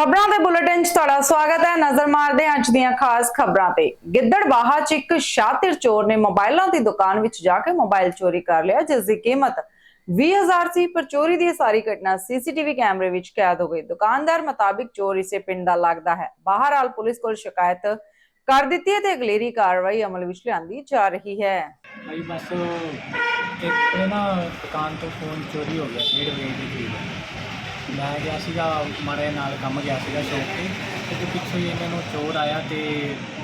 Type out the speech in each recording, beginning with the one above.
ਖਬਰਾਂ ਦੇ ਬੁਲੇਟਿਨ 'ਚ ਤੁਹਾਡਾ ਸਵਾਗਤ ਹੈ। ਨਜ਼ਰ ਮਾਰਦੇ ਹਾਂ ਅੱਜ ਦੀਆਂ ਖਾਸ ਖਬਰਾਂ ਤੇ। ਗਿੱਦੜਬਾਹਾ 'ਚ ਇੱਕ ਸ਼ਾਤਿਰ ਚੋਰ ਨੇ ਮੋਬਾਈਲਾਂ ਦੀ ਦੁਕਾਨ ਵਿੱਚ ਜਾ ਕੇ ਮੋਬਾਈਲ ਚੋਰੀ ਕਰ ਲਿਆ, ਜਿਸ ਦੀ ਕੀਮਤ 20000 ਸੀ, ਪਰ ਚੋਰੀ ਦੀ ਸਾਰੀ ਘਟਨਾ ਸੀਸੀਟੀਵੀ ਕੈਮਰੇ ਵਿੱਚ ਕੈਦ ਹੋ ਗਈ। ਦੁਕਾਨਦਾਰ ਮੁਤਾਬਿਕ ਚੋਰ ਇਸੇ ਪਿੰਡ ਦਾ ਲੱਗਦਾ ਹੈ। ਬਾਹਰਹਾਲ ਪੁਲਿਸ ਕੋਲ ਸ਼ਿਕਾਇਤ ਕਰ ਦਿੱਤੀ ਹੈ ਤੇ ਅਗਲੇਰੀ ਕਾਰਵਾਈ ਅਮਲ ਵਿੱਚ ਲਿਆਂਦੀ ਜਾ ਰਹੀ ਹੈ। ਭਾਈ ਬਸ, ਇੱਕ ਨਾ ਦੁਕਾਨ ਤੋਂ ਫੋਨ ਚੋਰੀ ਹੋ ਗਿਆ, ਡੇਢ ਵਜੇ ਦੀ ਮੈਂ ਗਿਆ ਸੀਗਾ ਮਾਰੇ ਨਾਲ ਕੰਮ ਗਿਆ ਸੀਗਾ ਸ਼ੌਪ ਤੇ। ਤੇ ਫਿਰ ਪਿੱਛੋਂ ਹੀ ਇਹਨਾਂ ਨੂੰ ਚੋਰ ਆਇਆ ਤੇ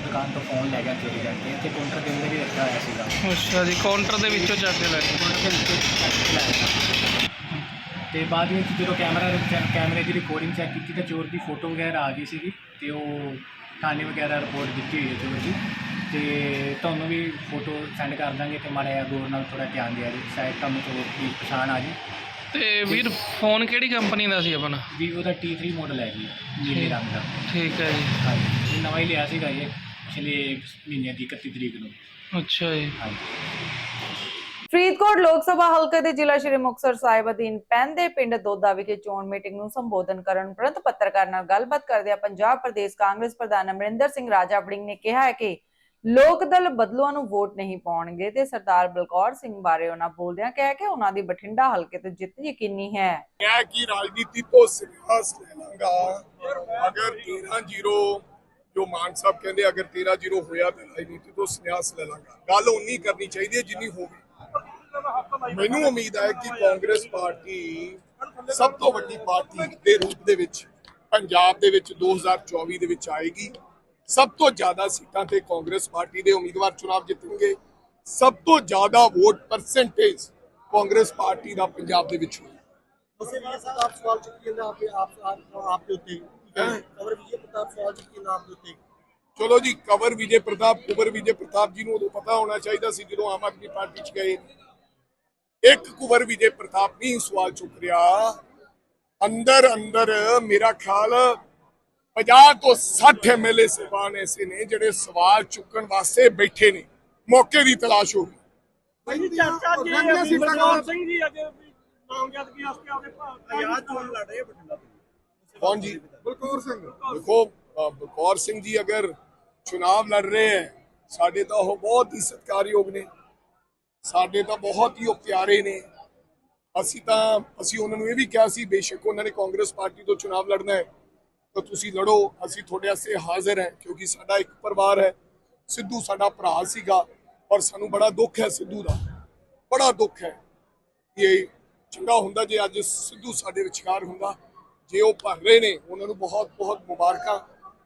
ਦੁਕਾਨ ਤੋਂ ਫੋਨ ਲੈ ਗਿਆ ਚੋਰੀ ਕਰਕੇ ਤੇ ਕਾਊਂਟਰ ਦੇ ਅੰਦਰ ਹੀ ਰੱਖਿਆ ਹੋਇਆ ਸੀਗਾ। ਅੱਛਾ ਜੀ ਕਾਊਂਟਰ ਦੇ ਵਿੱਚੋਂ ਚੱਕ ਕੇ ਲੈ ਗਏ। ਕਾਊਂਟਰ ਦੇ ਵਿੱਚ ਚੱਕ ਕੇ ਲੈ ਗਿਆ ਤੇ ਬਾਅਦ ਵਿੱਚ ਜਦੋਂ ਕੈਮਰਾ ਕੈਮਰੇ ਦੀ ਰਿਕਾਰਡਿੰਗ ਚੈੱਕ ਕੀਤੀ ਤਾਂ ਚੋਰ ਦੀ ਫੋਟੋ ਵਗੈਰਾ ਆ ਗਈ ਸੀਗੀ ਤੇ ਉਹ ਥਾਣੇ ਵਗੈਰਾ ਰਿਪੋਰਟ ਦਿੱਤੀ ਹੋਈ ਹੈ ਚੋਰ ਦੀ। ਤੇ ਤੁਹਾਨੂੰ ਵੀ ਫੋਟੋ ਸੈਂਡ ਕਰ ਦਾਂਗੇ ਤੇ ਮਾੜਾ ਜਿਹਾ ਗੌਰ ਨਾਲ ਥੋੜਾ ਧਿਆਨ ਦਿਆ ਜੀ ਸ਼ਾਇਦ ਤੁਹਾਨੂੰ ਚੋਰ ਦੀ ਪਛਾਣ ਆ ਜੀ ਤੇ ਵੀਰ ਫੋਨ ਕਿਹੜੀ ਕੰਪਨੀ ਦਾ ਸੀ ਆਪਣਾ? ਵੀਵੋ ਦਾ T3 ਮਾਡਲ ਹੈ ਜੀ ਨੀਲੇ ਰੰਗ ਦਾ। ਠੀਕ ਹੈ ਜੀ। ਹਾਂਜੀ ਇਹ ਨਵਾਂ ਹੀ ਲਿਆ ਸੀਗਾ ਇਹ ਪਿਛਲੇ ਮਹੀਨੇ ਦੀ 31 ਤਰੀਕ ਨੂੰ। ਅੱਛਾ ਜੀ। ਹਾਂਜੀ। ਫਰੀਦਕੋਟ ਲੋਕ ਸਭਾ ਹਲਕੇ ਦੇ ਜ਼ਿਲ੍ਹਾ ਸ਼੍ਰੀ ਮੁਕਤਸਰ ਸਾਹਿਬ ਅਧੀਨ ਪੈਂਦੇ ਪਿੰਡ ਦੋਦਾ ਵਿਖੇ ਚੋਣ ਮੀਟਿੰਗ ਨੂੰ ਸੰਬੋਧਨ ਕਰਨ ਉਪਰੰਤ ਪੱਤਰਕਾਰ ਨਾਲ ਗੱਲਬਾਤ ਕਰਦਿਆਂ ਪੰਜਾਬ ਪ੍ਰਦੇਸ਼ ਕਾਂਗਰਸ ਪ੍ਰਧਾਨ ਅਮਰਿੰਦਰ ਸਿੰਘ ਰਾਜਾ ਵੜਿੰਗ ਨੇ ਕਿਹਾ ਹੈ ਕਿ ਲੋਕ ਦਲ ਬਦਲੂਆਂ ਨੂੰ ਵੋਟ ਨਹੀਂ ਪਾਉਣਗੇ ਤੇ ਸਰਦਾਰ ਬਲਕੌਰ ਸਿੰਘ ਬਾਰੇ ਉਹਨਾਂ ਬੋਲਦਿਆਂ ਕਿਹਾ ਕਿ ਉਹਨਾਂ ਦੀ ਬਠਿੰਡਾ ਹਲਕੇ ਤੋਂ ਜਿੱਤ ਯਕੀਨੀ ਹੈ। ਮੈਂ ਕੀ ਰਾਜਨੀਤੀ ਤੋਂ ਸੰਨਿਆਸ ਲੈ ਲਾਂਗਾ? ਅਗਰ 13-0 ਜੋ ਮਾਨ ਸਾਹਿਬ ਕਹਿੰਦੇ, ਅਗਰ 13-0 ਹੋਇਆ ਤਾਂ ਰਾਜਨੀਤੀ ਤੋਂ ਸੰਨਿਆਸ ਲੈ ਲਾਂਗਾ। ਗੱਲ ਉਨੀ ਕਰਨੀ ਚਾਹੀਦੀ ਹੈ ਜਿੰਨੀ ਹੋਵੇ। ਮੈਨੂੰ ਉਮੀਦ ਹੈ ਕਿ ਕਾਂਗਰਸ ਪਾਰਟੀ ਸਭ ਤੋਂ ਵੱਡੀ ਪਾਰਟੀ ਦੇ ਰੂਪ ਦੇ ਵਿੱਚ ਪੰਜਾਬ ਦੇ ਵਿੱਚ 2024 ਦੇ ਵਿੱਚ ਆਏਗੀ। ਸਭ ਤੋਂ ਜ਼ਿਆਦਾ ਸੀਟਾਂ ਤੇ ਕਾਂਗਰਸ ਪਾਰਟੀ ਦੇ ਉਮੀਦਵਾਰ ਚੋਣ ਜਿੱਤਣਗੇ। ਸਭ ਤੋਂ ਜ਼ਿਆਦਾ ਵੋਟ ਪਰਸੈਂਟੇਜ ਕਾਂਗਰਸ ਪਾਰਟੀ ਦਾ ਪੰਜਾਬ ਦੇ ਵਿੱਚ ਹੋਈ ਚਲੋ ਜੀ ਕਵਰ ਵਿਜੇ ਪ੍ਰਤਾਪ ਕੁਵਰ ਵਿਜੇ ਪ੍ਰਤਾਪ ਜੀ ਨੂੰ ਉਦੋਂ ਪਤਾ ਹੋਣਾ ਚਾਹੀਦਾ ਸੀ ਜਦੋਂ ਆਮ ਆਦਮੀ ਪਾਰਟੀ 'ਚ ਗਏ। ਇੱਕ ਕੁਵਰ ਵਿਜੇ ਪ੍ਰਤਾਪ ਨਹੀਂ ਸਵਾਲ ਚੁੱਕ ਰਿਹਾ। ਅੰਦਰ ਅੰਦਰ ਮੇਰਾ ਖਿਆਲ 50 ਤੋਂ 60 ਐਮਐਲਏ ਸਾਹਿਬਾਨ ਐਸੇ ਨੇ ਜਿਹੜੇ ਸਵਾਲ ਚੁੱਕਣ ਵਾਸਤੇ ਬੈਠੇ ਨੇ। ਮੌਕੇ ਦੀ ਤਲਾਸ਼ ਹੋ ਗਈ। ਬਲਕੌਰ ਸਿੰਘ। ਦੇਖੋ ਬਲਕੌਰ ਸਿੰਘ ਜੀ ਅਗਰ ਚੁਣਾਵ ਲੜ ਰਹੇ ਹੈ ਸਾਡੇ ਤਾਂ ਉਹ ਬਹੁਤ ਹੀ ਸਤਿਕਾਰਯੋਗ ਨੇ। ਸਾਡੇ ਤਾਂ ਬਹੁਤ ਹੀ ਉਹ ਪਿਆਰੇ ਨੇ। ਅਸੀਂ ਤਾਂ ਅਸੀਂ ਉਹਨਾਂ ਨੂੰ ਇਹ ਵੀ ਕਿਹਾ ਸੀ ਬੇਸ਼ੱਕ ਉਹਨਾਂ ਨੇ ਕਾਂਗਰਸ ਪਾਰਟੀ ਤੋਂ ਚੋਣ ਲੜਨਾ ਹੈ ਤਾਂ ਤੁਸੀਂ ਲੜੋ ਅਸੀਂ ਤੁਹਾਡੇ ਵਾਸਤੇ ਹਾਜ਼ਰ ਹਾਂ ਕਿਉਂਕਿ ਸਾਡਾ ਇੱਕ ਪਰਿਵਾਰ ਹੈ। ਸਿੱਧੂ ਸਾਡਾ ਭਰਾ ਸੀਗਾ ਔਰ ਸਾਨੂੰ ਬੜਾ ਦੁੱਖ ਹੈ ਸਿੱਧੂ ਦਾ। ਬੜਾ ਦੁੱਖ ਹੈ ਇਹ ਚੰਗਾ ਹੁੰਦਾ ਜੇ ਅੱਜ ਸਿੱਧੂ ਸਾਡੇ ਵਿਚਕਾਰ ਹੁੰਦਾ ਜੇ ਉਹ ਭਰ ਰਹੇ ਨੇ ਉਹਨਾਂ ਨੂੰ ਬਹੁਤ ਬਹੁਤ ਮੁਬਾਰਕਾਂ।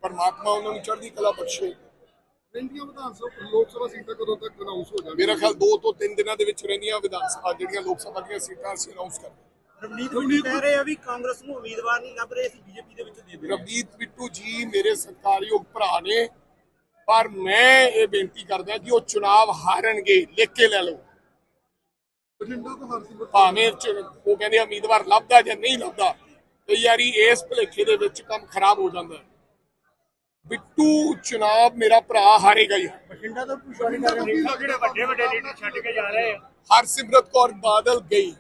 ਪਰਮਾਤਮਾ ਉਹਨਾਂ ਨੂੰ ਚੜ੍ਹਦੀ ਕਲਾ ਬਖਸ਼ੇ। ਇੰਡੀਆ ਵਿਧਾਨ ਸਭਾ ਲੋਕ ਸਭਾ ਸੀਟਾਂ ਕਦੋਂ ਤੱਕ ਅਨਾਉਂਸ ਹੋ ਜਾਣਗੀਆਂ? ਮੇਰਾ ਖਿਆਲ 2 ਤੋਂ 3 ਦਿਨਾਂ ਦੇ ਵਿੱਚ ਰਹਿੰਦੀਆਂ ਵਿਧਾਨ ਸਭਾ ਜਿਹੜੀਆਂ ਲੋਕ ਸਭਾ ਦੀਆਂ ਸੀਟਾਂ ਅਸੀਂ ਅਨਾਉਂਸ ਕਰ ਰਵਨੀਤ ਬਿੱਟੂ ਕਹਿ ਰਹੇ ਆ ਵੀ ਕਾਂਗਰਸ ਨੂੰ ਉਮੀਦਵਾਰ ਨਹੀਂ ਲੱਭ ਰਹੇ ਅਸੀਂ ਬੀਜੇਪੀ ਦੇ ਵਿੱਚ ਦੇ ਦੇ ਰਵਨੀਤ ਬਿੱਟੂ ਜੀ ਮੇਰੇ ਸਤਿਕਾਰਯੋਗ ਭਰਾ ਨੇ ਪਰ ਮੈਂ ਇਹ ਬੇਨਤੀ ਕਰਦਾ ਕਿ ਉਹ ਚੁਣਾਵ ਹਾਰਨਗੇ ਲਿਖ ਕੇ ਲੈ ਲਓ। ਬਠਿੰਡਾ ਤੋਂ ਹਰਸਿਮਰਤ ਭਾਵੇਂ ਚ- ਉਹ ਕਹਿੰਦੇ ਉਮੀਦਵਾਰ ਲੱਭਦਾ ਜਾਂ ਨਹੀਂ ਲੱਭਦਾ ਕਈ ਵਾਰੀ ਇਸ ਭਲੇਖੇ ਦੇ ਵਿੱਚ ਕੰਮ ਖਰਾਬ ਹੋ ਜਾਂਦਾ ਹੈ। ਬਿੱਟੂ ਚੁਣਾਵ ਮੇਰਾ ਭਰਾ ਹਾਰੇਗਾ ਹੀ। ਬਠਿੰਡਾ ਤੋਂ ਪੁਸ਼ਾਰੀ ਕਰ ਰਹੇ ਜਿਹੜੇ ਵੱਡੇ ਵੱਡੇ ਲੀਡਰ ਛੱਡ ਕੇ ਜਾ ਰਹੇ ਆ। ਹਰਸਿਮਰਤ ਕੌਰ ਬਾਦਲ ਗਈ।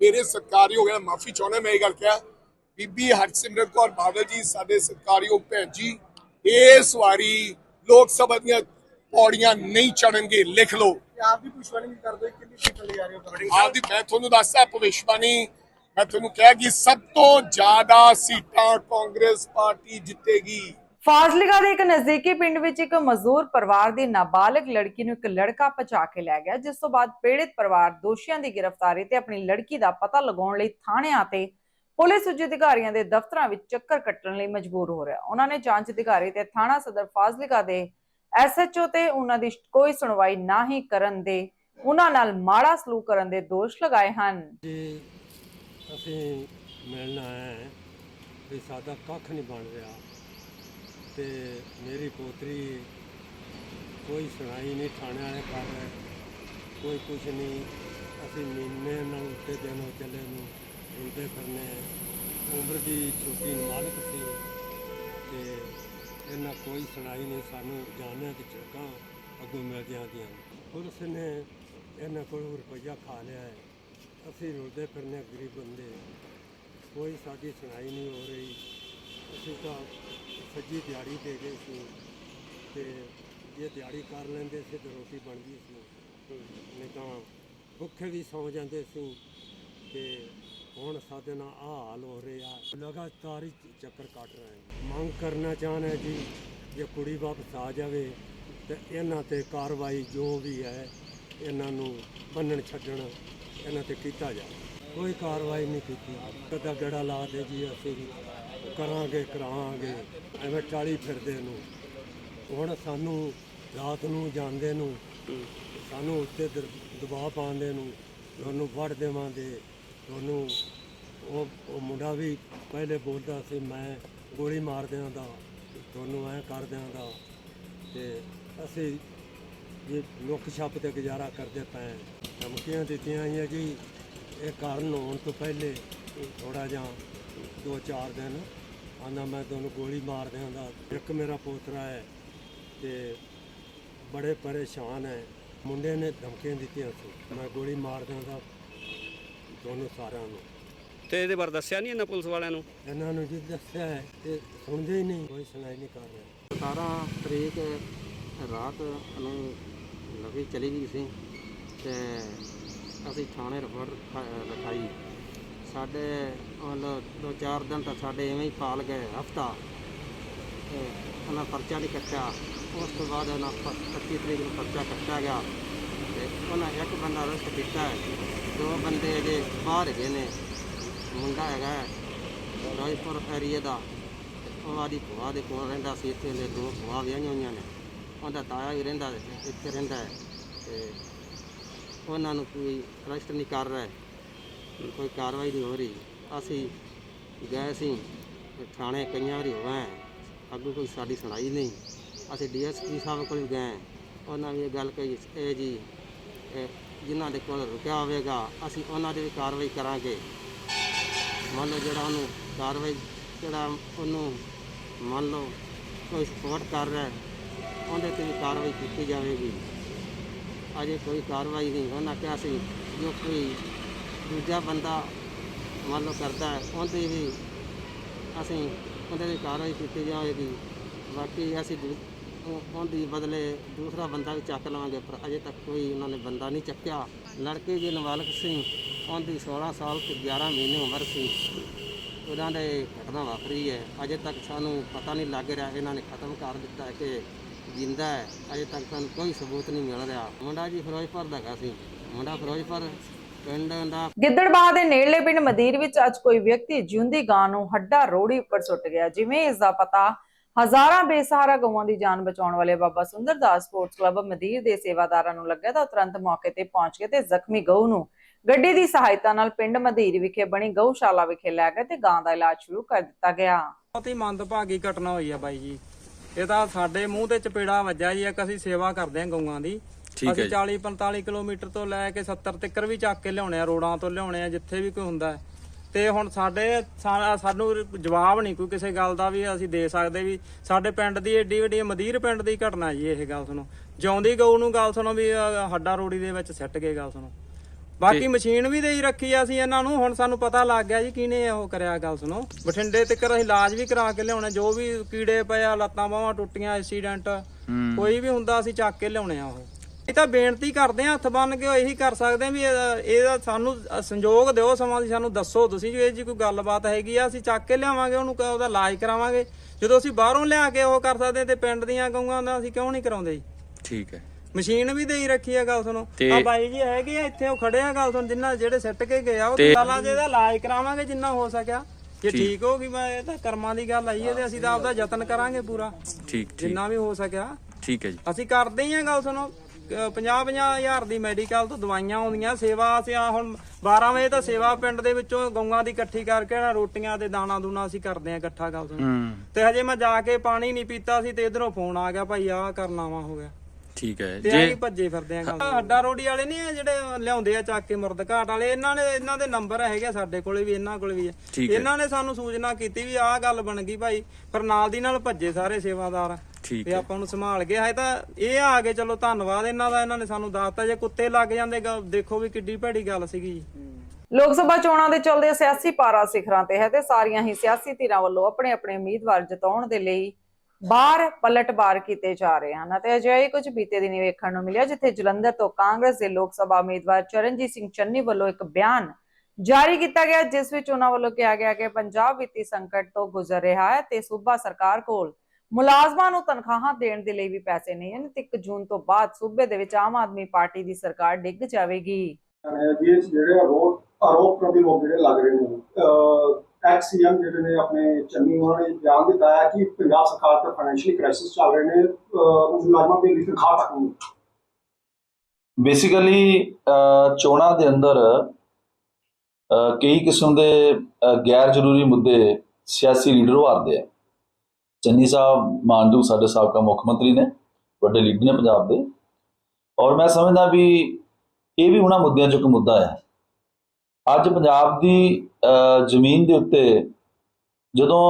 ਮੇਰੇ ਸਤਿਕਾਰਯੋਗ ਹੈ ਮਾਫੀ ਚਾਹੁੰਦਾ ਮੈਂ ਇਹ ਗੱਲ ਕਿਹਾ। ਬੀਬੀ ਹਰਸਿਮਰਤ ਕੌਰ ਬਾਦਲ ਜੀ ਸਾਡੇ ਸਤਿਕਾਰਯੋਗ ਭੈਣ ਜੀ ਇਸ ਵਾਰੀ ਲੋਕ ਸਭਾ ਦੀਆਂ ਪੌੜੀਆਂ ਨਹੀਂ ਚੜਨਗੇ ਲਿਖ ਲਓ। ਆਪ ਵੀ ਪੁਸ਼ਾਰੀ ਨਹੀਂ ਕਰਦੇ ਕਿੰਨੀ ਸੀਟਾਂ ਲੈ ਜਾ ਰਹੇ ਹੋ ਮੈਂ ਤੁਹਾਨੂੰ ਦੱਸਦਾ ਭਵਿਸ਼ਬਾਣੀ ਮੈਂ ਤੁਹਾਨੂੰ ਕਿਹਾ ਕਿ ਸਭ ਤੋਂ ਜ਼ਿਆਦਾ ਸੀਟਾਂ ਕਾਂਗਰਸ ਪਾਰਟੀ ਜਿੱਤੇਗੀ। ਫਾਜ਼ਿਲਕਾ ਦੇ ਇੱਕ ਨਜ਼ਦੀਕੀ ਪਿੰਡ ਵਿੱਚ ਇੱਕ ਮਜ਼ਦੂਰ ਪਰਿਵਾਰ ਦੀ ਨਾਬਾਲਗ ਲੜਕੀ ਨੂੰ ਇੱਕ ਲੜਕਾ ਪਚਾ ਕੇ ਲੈ ਗਿਆ, ਜਿਸ ਤੋਂ ਬਾਅਦ ਪੀੜਿਤ ਪਰਿਵਾਰ ਦੋਸ਼ੀਆਂ ਦੀ ਗ੍ਰਿਫਤਾਰੀ ਤੇ ਆਪਣੀ ਲੜਕੀ ਦਾ ਪਤਾ ਲਗਾਉਣ ਲਈ ਥਾਣਿਆਂ ਤੇ ਪੁਲਿਸ ਉੱਚ ਅਧਿਕਾਰੀਆਂ ਦੇ ਦਫ਼ਤਰਾਂ ਵਿੱਚ ਚੱਕਰ ਕੱਟਣ ਲਈ ਮਜਬੂਰ ਹੋ ਰਿਹਾ। ਉਹਨਾਂ ਨੇ ਜਾਂਚ ਅਧਿਕਾਰੀ ਤੇ ਥਾਣਾ ਸਦਰ ਫਾਜ਼ਿਲਕਾ ਦੇ ਐਸਐਚਓ ਤੇ ਉਹਨਾਂ ਦੀ ਕੋਈ ਸੁਣਵਾਈ ਨਾ ਹੀ ਕਰਨ ਦੇ ਉਹਨਾਂ ਨਾਲ ਮਾੜਾ ਸਲੂਕ ਕਰਨ ਦੇ ਦੋਸ਼ ਲਗਾਏ ਹਨ। ਜੀ ਅਸੀਂ ਮਿਲਣ ਆਏ ਵੀ ਸਾਡਾ ਕੱਖ ਨਹੀਂ ਬਣ ਰਿਹਾ ਤੇ ਮੇਰੀ ਪੋਤਰੀ ਕੋਈ ਸੁਣਾਈ ਨਹੀਂ, ਥਾਣੇ ਵਾਲੇ ਕਰ ਕੋਈ ਕੁਛ ਨਹੀਂ। ਅਸੀਂ ਮਹੀਨੇ ਨਾਲ ਉੱਤੇ ਦਿਨ ਹੋ ਚੱਲੇ ਨੂੰ ਰੁਲਦੇ ਫਿਰਨੇ ਉਮਰ ਦੀ ਛੋਟੀ ਮਾਲਕ ਸੀ ਤੇ ਇਹਨਾਂ ਕੋਈ ਸੁਣਾਈ ਨਹੀਂ, ਸਾਨੂੰ ਜਾਣਿਆ ਕਿ ਚੜਕਾਂ ਅੱਗੋਂ ਮਿਲ ਜਾਂਦੀਆਂ ਪੁਲਿਸ ਨੇ ਇਹਨਾਂ ਕੋਲ ਰੁਪਈਆ ਖਾ ਲਿਆ ਹੈ। ਅਸੀਂ ਰੁਲਦੇ ਫਿਰਨੇ ਗਰੀਬ ਬੰਦੇ। ਕੋਈ ਸਾਡੀ ਸੁਣਾਈ ਨਹੀਂ ਹੋ ਰਹੀ। ਅਸੀਂ ਤਾਂ ਸੱਜੀ ਦਿਹਾੜੀ ਦੇ ਗਏ ਸੀ ਤੇ ਜੇ ਦਿਹਾੜੀ ਕਰ ਲੈਂਦੇ ਸੀ ਤਾਂ ਰੋਟੀ ਬਣਦੀ ਸੀ। ਨਹੀਂ ਤਾਂ ਭੁੱਖੇ ਵੀ ਸੌ ਜਾਂਦੇ ਸੀ ਤੇ ਹੁਣ ਸਾਡੇ ਨਾਲ ਆਹ ਹਾਲ ਹੋ ਰਿਹਾ। ਲਗਾਤਾਰ ਹੀ ਚੱਕਰ ਕੱਟ ਰਹੇ ਹਾਂ ਮੰਗ ਕਰਨਾ ਚਾਹੁੰਦੇ ਜੀ ਜੇ ਕੁੜੀ ਵਾਪਸ ਆ ਜਾਵੇ ਤੇ ਇਹਨਾਂ ਤੇ ਕਾਰਵਾਈ ਜੋ ਵੀ ਹੈ ਇਹਨਾਂ ਨੂੰ ਬੰਨਣ ਛੱਡਣ ਇਹਨਾਂ ਤੇ ਕੀਤਾ ਜਾਵੇ। ਕੋਈ ਕਾਰਵਾਈ ਨਹੀਂ ਕੀਤੀ। ਕਦਾ ਗੜਾ ਲਾ ਦੇ ਜੀ ਅਸੀਂ ਕਰਾਂਗੇ ਕਰਾਂਗੇ, ਐਵੇਂ ਟਾਲੀ ਫਿਰਦੇ ਨੂੰ। ਹੁਣ ਸਾਨੂੰ ਰਾਤ ਨੂੰ ਜਾਂਦੇ ਨੂੰ, ਸਾਨੂੰ ਉੱਤੇ ਦਰ- ਦਬਾਅ ਪਾਉਂਦੇ ਨੂੰ, ਤੁਹਾਨੂੰ ਵੜ ਦੇਵਾਂਗੇ। ਤੁਹਾਨੂੰ ਉਹ ਉਹ ਮੁੰਡਾ ਵੀ ਪਹਿਲੇ ਬੋਲਦਾ ਸੀ, ਮੈਂ ਗੋਲੀ ਮਾਰ ਦਿਆਂਗਾ, ਤੁਹਾਨੂੰ ਐ ਕਰ ਦਿਆਂਗਾ। ਤੇ ਅਸੀਂ ਇਹ ਲੁੱਕ ਛੱਪ ਤੇ ਗੁਜ਼ਾਰਾ ਕਰਦੇ ਪਏ। ਧਮਕੀਆਂ ਦਿੱਤੀਆਂ ਆਈਆਂ ਜੀ, ਇਹ ਕਾਰਨ ਹੋਣ ਤੋਂ ਪਹਿਲੇ ਥੋੜਾ ਜਿਹਾ ਦੋ ਚਾਰ ਦਿਨ ਆਂਦਾ ਮੈਂ ਤੁਹਾਨੂੰ ਗੋਲੀ ਮਾਰ ਦਿਆਂਗਾ। ਇੱਕ ਮੇਰਾ ਪੋਤਰਾ ਹੈ ਤੇ ਬੜੇ ਪਰੇਸ਼ਾਨ ਹੈ। ਮੁੰਡੇ ਨੇ ਧਮਕੀਆਂ ਦਿੱਤੀਆਂ ਸੀ। ਮੈਂ ਗੋਲੀ ਮਾਰ ਦਿਆਂਗਾ ਦੋਨੋਂ ਸਾਰਿਆਂ ਨੂੰ। ਤੇ ਇਹਦੇ ਬਾਰੇ ਦੱਸਿਆ ਨਹੀਂ ਇਹਨਾਂ ਪੁਲਿਸ ਵਾਲਿਆਂ ਨੂੰ? ਇਹਨਾਂ ਨੂੰ ਜੀ ਦੱਸਿਆ ਹੈ ਤੇ ਸੁਣਦੇ ਹੀ ਨਹੀਂ। ਕੋਈ ਸੁਣਾਈ ਨਹੀਂ ਕਰ ਰਿਹਾ। 18 ਤਰੀਕ ਰਾਤ ਨੂੰ ਲਵੀ ਚਲੀ ਗਈ ਸੀ ਤੇ ਅਸੀਂ ਥਾਣੇ ਰਿਪੋਰਟ ਲਿਖਾਈ ਸਾਡੇ ਮਤਲਬ ਦੋ ਚਾਰ ਦਿਨ ਤਾਂ ਸਾਡੇ ਐਵੇਂ ਹੀ ਪਾਲ ਗਏ, ਹਫਤਾ। ਤੇ ਉਹਨਾਂ ਪਰਚਾ ਨਹੀਂ ਕੱਟਿਆ। ਉਸ ਤੋਂ ਬਾਅਦ ਉਹਨਾਂ ਪ- 25 ਤਰੀਕ ਨੂੰ ਪਰਚਾ ਕੱਟਿਆ ਗਿਆ। ਤੇ ਉਹਨਾਂ ਇੱਕ ਬੰਦਾ ਅਰੈਸਟ ਕੀਤਾ ਦੋ ਬੰਦੇ ਅਜੇ ਬਾਹਰ ਹੈਗੇ ਨੇ। ਮੁੰਡਾ ਹੈਗਾ ਹੈ, ਰਾਜਪੁਰ ਏਰੀਏ ਦਾ। ਉਹਨਾਂ ਦੀ ਭੂਆ ਦੇ ਕੋਲ ਰਹਿੰਦਾ ਸੀ। ਇੱਥੇ ਦੇ ਦੋ ਭੂਆ ਵਿਆਹੀਆਂ ਹੋਈਆਂ ਨੇ। ਉਹਦਾ ਤਾਇਆ ਵੀ ਰਹਿੰਦਾ ਇੱਥੇ ਰਹਿੰਦਾ ਹੈ। ਤੇ ਉਹਨਾਂ ਨੂੰ ਕੋਈ ਅਰੈਸਟ ਨਹੀਂ ਕਰ ਰਿਹਾ ਕੋਈ ਕਾਰਵਾਈ ਨਹੀਂ ਹੋ ਰਹੀ। ਅਸੀਂ ਗਏ ਸੀ ਥਾਣੇ ਕਈਆਂ ਵਾਰੀ ਹੋਇਆ ਅੱਗੋਂ ਕੋਈ ਸਾਡੀ ਸੁਣਾਈ ਨਹੀਂ। ਅਸੀਂ ਡੀਐਸਪੀ ਸਾਹਿਬ ਕੋਲ ਵੀ ਗਏ ਉਹਨਾਂ ਵੀ ਇਹ ਗੱਲ ਕਹੀ ਇਹ ਜੀ, ਇਹ ਜਿਨ੍ਹਾਂ ਦੇ ਕੋਲ ਰੁਕਿਆ ਹੋਵੇਗਾ, ਅਸੀਂ ਉਹਨਾਂ ਦੇ ਵੀ ਕਾਰਵਾਈ ਕਰਾਂਗੇ। ਮੰਨ ਲਓ ਜਿਹੜਾ ਉਹਨੂੰ ਕਾਰਵਾਈ, ਜਿਹੜਾ ਉਹਨੂੰ ਮੰਨ ਲਓ ਕੋਈ ਸਪੋਰਟ ਕਰ ਰਿਹਾ ਉਹਦੇ ਤੇ ਵੀ ਕਾਰਵਾਈ ਕੀਤੀ ਜਾਵੇਗੀ। ਅਜੇ ਕੋਈ ਕਾਰਵਾਈ ਨਹੀਂ। ਉਹਨਾਂ ਕਿਹਾ ਸੀ ਜੋ ਕੋਈ ਦੂਜਾ ਬੰਦਾ ਮੰਨ ਲਓ ਕਰਦਾ ਹੈ, ਉਹਦੇ ਵੀ ਅਸੀਂ ਉਹਦੇ ਦੀ ਕਾਰਵਾਈ ਕੀਤੀ ਜਾਵੇਗੀ। ਬਾਕੀ ਅਸੀਂ ਦੂ- ਉਹਦੀ ਬਦਲੇ ਦੂਸਰਾ ਬੰਦਾ ਵੀ ਚੱਕ ਲਵਾਂਗੇ, ਪਰ ਅਜੇ ਤੱਕ ਕੋਈ ਉਹਨਾਂ ਨੇ ਬੰਦਾ ਨਹੀਂ ਚੱਕਿਆ। ਲੜਕੇ ਜੀ ਨਾਬਾਲਗ ਸਿੰਘ, ਉਹਦੀ 16 ਸਾਲ ਤੇ 11 ਮਹੀਨੇ ਉਮਰ ਸੀ। ਉਹਨਾਂ ਦੇ ਘਟਨਾ ਵਾਪਰੀ ਹੈ। ਅਜੇ ਤੱਕ ਸਾਨੂੰ ਪਤਾ ਨਹੀਂ ਲੱਗ ਰਿਹਾ, ਇਹਨਾਂ ਨੇ ਖਤਮ ਕਰ ਦਿੱਤਾ ਹੈ ਕਿ ਜਿੰਦਾ ਹੈ। ਅਜੇ ਤੱਕ ਸਾਨੂੰ ਕੋਈ ਸਬੂਤ ਨਹੀਂ ਮਿਲ ਰਿਹਾ। ਮੁੰਡਾ ਜੀ ਫਿਰੋਜ਼ਪੁਰ ਦਾ ਹੈਗਾ ਸੀ। ਮੁੰਡਾ ਫਿਰੋਜ਼ਪੁਰ ਗਿੱਦੜਬਾਹ ਦੇ ਨੇੜਲੇ ਪਿੰਡ ਮਦੀਰ ਵਿੱਚ ਅੱਜ ਕੋਈ ਵਿਅਕਤੀ ਜਿਉਂਦੀ ਗਾਂ ਨੂੰ ਹੱਡਾ ਰੋੜੀ ਉੱਪਰ ਸੁੱਟ ਗਿਆ ਜਿਵੇਂ ਇਸ ਦਾ ਪਤਾ ਹਜ਼ਾਰਾਂ ਬੇਸਹਾਰਾ ਗਊਆਂ ਦੀ ਜਾਨ ਬਚਾਉਣ ਵਾਲੇ ਬਾਬਾ ਸੁੰਦਰਦਾਸ ਸਪੋਰਟਸ ਕਲੱਬ ਮਦੀਰ ਦੇ ਸੇਵਾਦਾਰਾਂ ਨੂੰ ਲੱਗਾ ਤਾਂ ਤੁਰੰਤ ਮੌਕੇ ਤੇ ਪਹੁੰਚ ਗਏ ਤੇ ਜ਼ਖਮੀ ਗਊ ਨੂੰ ਗੱਡੀ ਦੀ ਸਹਾਇਤਾ ਨਾਲ ਪਿੰਡ ਮਦੀਰ ਵਿਖੇ ਬਣੀ ਗਊਸ਼ਾਲਾ ਵਿਖੇ ਲੈ ਗਏ ਤੇ ਗਾਂ ਦਾ ਇਲਾਜ ਸ਼ੁਰੂ ਕਰ ਦਿੱਤਾ ਗਿਆ। ਬਹੁਤ ਹੀ ਮੰਦਭਾਗੀ ਘਟਨਾ ਹੋਈ ਆ ਬਾਈ ਜੀ। ਇਹ ਤਾਂ ਸਾਡੇ ਮੂੰਹ ਤੇ ਚਪੇੜਾ ਵੱਜਾ ਜੀ ਇੱਕ ਅਸੀਂ ਸੇਵਾ ਕਰਦੇ ਹਾਂ ਗਊਆਂ ਦੀ। ਅਸੀਂ 40 45 ਕਿਲੋਮੀਟਰ ਤੋਂ ਲੈ ਕੇ 70 ਤੱਕ ਵੀ ਚੱਕ ਕੇ ਲਿਆਉਣੇ ਆ ਰੋਡਾਂ ਤੋਂ ਲਿਆਉਣੇ ਆ ਜਿੱਥੇ ਵੀ ਕੋਈ ਹੁੰਦਾ। ਤੇ ਹੁਣ ਸਾਡੇ ਸਾਨੂੰ ਜਵਾਬ ਨਹੀਂ ਕੋਈ ਕਿਸੇ ਗੱਲ ਦਾ ਵੀ ਅਸੀਂ ਦੇ ਸਕਦੇ ਵੀ। ਸਾਡੇ ਪਿੰਡ ਦੀ ਏਡੀ ਵੱਡੀ ਮਦੀਰ ਪਿੰਡ ਦੀ ਘਟਨਾ ਜੀ ਇਹ ਗੱਲ ਸੁਣੋ। ਜਿਉਂਦੀ ਗਊ ਨੂੰ ਗੱਲ ਸੁਣੋ ਵੀ ਹੱਡਾ ਰੋੜੀ ਦੇ ਵਿੱਚ ਸਿੱਟ ਗਏ ਗੱਲ ਸੁਣੋ। ਬਾਕੀ ਮਸ਼ੀਨ ਵੀ ਦੇਈ ਰੱਖੀ ਆ ਅਸੀਂ ਇਹਨਾਂ ਨੂੰ ਹੁਣ ਸਾਨੂੰ ਪਤਾ ਲੱਗ ਗਿਆ ਜੀ ਕਿਹਨੇ ਉਹ ਕਰਿਆ ਗੱਲ ਸੁਣੋ। ਬਠਿੰਡੇ ਤੱਕ ਅਸੀਂ ਇਲਾਜ ਵੀ ਕਰਾ ਕੇ ਲਿਆਉਣੇ ਜੋ ਵੀ ਕੀੜੇ ਪਏ ਆ ਲੱਤਾਂ ਬਾਹਾਂ ਟੁੱਟੀਆਂ ਐਕਸੀਡੈਂਟ ਕੋਈ ਵੀ ਹੁੰਦਾ ਅਸੀਂ ਚੱਕ ਕੇ ਲਿਆਉਣੇ ਆ ਉਹ। ਇਹ ਤਾਂ ਬੇਨਤੀ ਕਰਦੇ ਆ ਹੱਥ ਬੰਨ ਕੇ ਇਹੀ ਕਰ ਸਕਦੇ ਆ ਵੀ ਇਹਦਾ ਸਾਨੂੰ ਸੰਯੋਗ ਦਿਓ ਸਮਾਂ ਦੀ ਸਾਨੂੰ ਦੱਸੋ। ਤੁਸੀਂ ਜੇ ਇਹ ਜੀ ਕੋਈ ਗੱਲਬਾਤ ਹੈਗੀ ਆ ਅਸੀਂ ਚੱਕ ਕੇ ਲਿਆਵਾਂਗੇ ਉਹਨੂੰ ਉਹਦਾ ਇਲਾਜ ਕਰਾਵਾਂਗੇ। ਜਦੋਂ ਅਸੀਂ ਬਾਹਰੋਂ ਲਿਆ ਕੇ ਉਹ ਕਰ ਸਕਦੇ ਤੇ ਪਿੰਡ ਦੀਆਂ ਗਊਆਂ ਦਾ ਅਸੀਂ ਕਿਉਂ ਨਹੀਂ ਕਰਾਉਂਦੇ ਜੀ? ਠੀਕ ਹੈ। ਮਸ਼ੀਨ ਵੀ ਦੇਈ ਰੱਖੀ ਆ ਗੱਲ ਸੁਣੋ। ਤੇ- ਆ ਬਾਈ ਜੀ ਹੈਗੇ ਆ ਇੱਥੇ ਉਹ ਖੜੇ ਆ ਗੱਲ ਸੁਣ ਜਿੰਨਾ ਜਿਹੜੇ ਸਿੱਟ ਕੇ ਗਏ ਆ ਉਹ ਸਾਲਾਂ ਜਿਹਦਾ ਇਲਾਜ ਕਰਾਵਾਂਗੇ ਜਿੰਨਾ ਹੋ ਸਕਿਆ। ਜੇ ਠੀਕ। ਹੋ ਗਈ ਮੈਂ ਇਹ ਤਾਂ ਕਰਮਾਂ ਦੀ ਗੱਲ ਆਈ ਹੈ ਤੇ ਅਸੀਂ ਤਾਂ ਆਪਦਾ ਯਤਨ ਕਰਾਂਗੇ ਪੂਰਾ। ਠੀਕ ਠੀਕ। ਜਿੰਨਾ ਵੀ ਹੋ ਸਕਿਆ। ਠੀਕ ਹੈ ਜੀ। ਅਸੀਂ ਕਰਦੇ ਹੀ ਆ ਗੱਲ ਸੁਣੋ। 50 ਹਜ਼ਾਰ ਦੀ ਮੈਡੀਕਲ ਤੋਂ ਦਵਾਈਆਂ ਆਉਂਦੀਆਂ ਸੇਵਾ ਅਸੀਂ ਆਹ ਹੁਣ 12 ਵਜੇ ਤਾਂ ਸੇਵਾ ਪਿੰਡ ਦੇ ਵਿੱਚੋਂ ਗਊਆਂ ਦੀ ਇਕੱਠੀ ਕਰਕੇ ਨਾ ਰੋਟੀਆਂ ਤੇ ਦਾਣਾ ਦੂਣਾ ਅਸੀਂ ਕਰਦੇ ਆ ਇਕੱਠਾ ਹੂੰ। ਤੇ ਹਜੇ ਮੈਂ ਜਾ ਕੇ ਪਾਣੀ ਨਹੀਂ ਪੀਤਾ ਸੀ ਤੇ ਇਧਰੋਂ ਫੋਨ ਆ ਗਿਆ ਭਾਈ ਆਹ ਕਰਨਾ ਵਾ ਹੋ ਗਿਆ। ਠੀਕ ਹੈ ਤੇ ਜੇ ਅਸੀਂ ਭੱਜੇ ਫਿਰਦੇ ਆ ਗੱਲ ਹੱਡਾ ਰੋੜੀ ਵਾਲੇ ਨਹੀਂ ਆ ਜਿਹੜੇ ਲਿਆਉਂਦੇ ਆ ਚੱਕ ਕੇ ਮੁਰਦ ਘਾਟ ਵਾਲੇ ਇਹਨਾਂ ਨੇ ਇਹਨਾਂ ਦੇ ਨੰਬਰ ਹੈਗੇ ਸਾਡੇ ਕੋਲੇ ਵੀ ਇਹਨਾਂ ਕੋਲੇ ਵੀ ਠੀਕ ਹੈ। ਇਹਨਾਂ ਨੇ ਸਾਨੂੰ ਸੂਚਨਾ ਕੀਤੀ ਵੀ ਆਹ ਗੱਲ ਬਣ ਗਈ ਭਾਈ ਪਰ ਨਾਲ ਦੀ ਨਾਲ ਭੱਜੇ ਸਾਰੇ ਸੇਵਾਦਾਰ। ਠੀਕ ਤੇ ਹੈ। ਆਪਾਂ ਨੂੰ ਸੰਭਾਲ ਕੇ ਹੈ ਤਾਂ ਇਹ ਆ ਗਏ ਚਲੋ ਧੰਨਵਾਦ ਇਹਨਾਂ ਦਾ ਇਹਨਾਂ ਨੇ ਸਾਨੂੰ ਦੱਸਤਾ ਜੇ ਕੁੱਤੇ ਲੱਗ ਜਾਂਦੇ ਗ- ਦੇਖੋ ਵੀ ਕਿੱਡੀ ਭੈੜੀ ਗੱਲ ਸੀਗੀ ਜੀ। ਲੋਕ ਸਭਾ ਚੋਣਾਂ ਦੇ ਚੱਲਦੇ ਸਿਆਸੀ ਪਾਰਾ ਸਿਖਰਾਂ ਤੇ ਹੈ ਤੇ ਸਾਰੀਆਂ ਹੀ ਸਿਆਸੀ ਧਿਰਾਂ ਵੱਲੋਂ ਆਪਣੇ ਆਪਣੇ ਉਮੀਦਵਾਰ ਜਿਤਾਉਣ ਦੇ ਲਈ ਬਾਹਰ ਪਲਟਵਾਰ ਕੀਤੇ ਜਾ ਰਹੇ ਹਨ ਅਤੇ ਅਜਿਹੇ ਕੁਝ ਬੀਤੇ ਦਿਨੀ ਵੇਖਣ ਨੂੰ ਮਿਲਿਆ ਜਿੱਥੇ ਜਲੰਧਰ ਤੋਂ ਕਾਂਗਰਸ ਦੇ ਲੋਕ ਸਭਾ ਉਮੀਦਵਾਰ ਚਰਨਜੀਤ ਸਿੰਘ ਚੰਨੀ ਵੱਲੋਂ ਇੱਕ ਬਿਆਨ ਜਾਰੀ ਕੀਤਾ ਗਿਆ, ਜਿਸ ਵਿੱਚ ਉਹਨਾਂ ਵੱਲੋਂ ਕਿਹਾ ਗਿਆ ਕਿ ਪੰਜਾਬ ਵਿੱਤੀ ਸੰਕਟ ਤੋਂ ਗੁਜ਼ਰ ਰਿਹਾ ਹੈ ਤੇ ਸੂਬਾ ਸਰਕਾਰ ਕੋਲ ਮੁਲਾਜ਼ਮਾਂ ਨੂੰ ਤਨਖਾਹਾਂ ਦੇਣ ਦੇ ਲਈ ਵੀ ਪੈਸੇ ਨਹੀਂ ਹਨ ਤੇ 1 ਜੂਨ ਤੋਂ ਬਾਅਦ ਸੂਬੇ ਦੇ ਵਿੱਚ ਆਮ ਆਦਮੀ ਪਾਰਟੀ ਦੀ ਸਰਕਾਰ ਡਿੱਗ ਜਾਵੇਗੀ। ਜਿਹੜੇ ਆਰੋਪ ਆਰੋਪ ਪ੍ਰਤੀਰੋਪ ਜਿਹੜੇ ਲੱਗ ਰਹੇ ਨੇ ਐਕਸ ਸੀਐਮ ਜਿਹੜੇ ਨੇ ਆਪਣੇ ਚੰਨੀ ਉਹਨਾਂ ਨੇ ਬਿਆਨ ਦਿੱਤਾ ਹੈ ਕਿ ਪੰਜਾਬ ਸਰਕਾਰ ਤੇ ਫਾਈਨੈਂਸ਼ੀਅਲ ਕ੍ਰਾਈਸਿਸ ਚੱਲ ਰਹੇ ਨੇ ਅਹ, ਮੁਲਾਜ਼ਮਾਂ ਦੀ ਤਨਖਾਹ ਤੱਕ ਨਹੀਂ। ਬੇਸਿਕਲੀ ਚੋਣਾਂ ਦੇ ਅੰਦਰ ਕਈ ਕਿਸਮ ਦੇ ਗੈਰ ਜ਼ਰੂਰੀ ਮੁੱਦੇ ਸਿਆਸੀ ਲੀਡਰ ਉਭਾਰਦੇ ਆ। ਚੰਨੀ ਸਾਹਿਬ ਮਾਨਯੋਗ ਸਾਡੇ ਸਾਬਕਾ ਮੁੱਖ ਮੰਤਰੀ ਨੇ ਵੱਡੇ ਲੀਡਰ ਨੇ ਪੰਜਾਬ ਦੇ। ਔਰ ਮੈਂ ਸਮਝਦਾ ਵੀ ਇਹ ਵੀ ਉਹਨਾਂ ਮੁੱਦਿਆਂ ਚੋਂ ਇੱਕ ਮੁੱਦਾ ਹੈ ਅੱਜ ਪੰਜਾਬ ਦੀ ਜ਼ਮੀਨ ਦੇ ਉੱਤੇ ਜਦੋਂ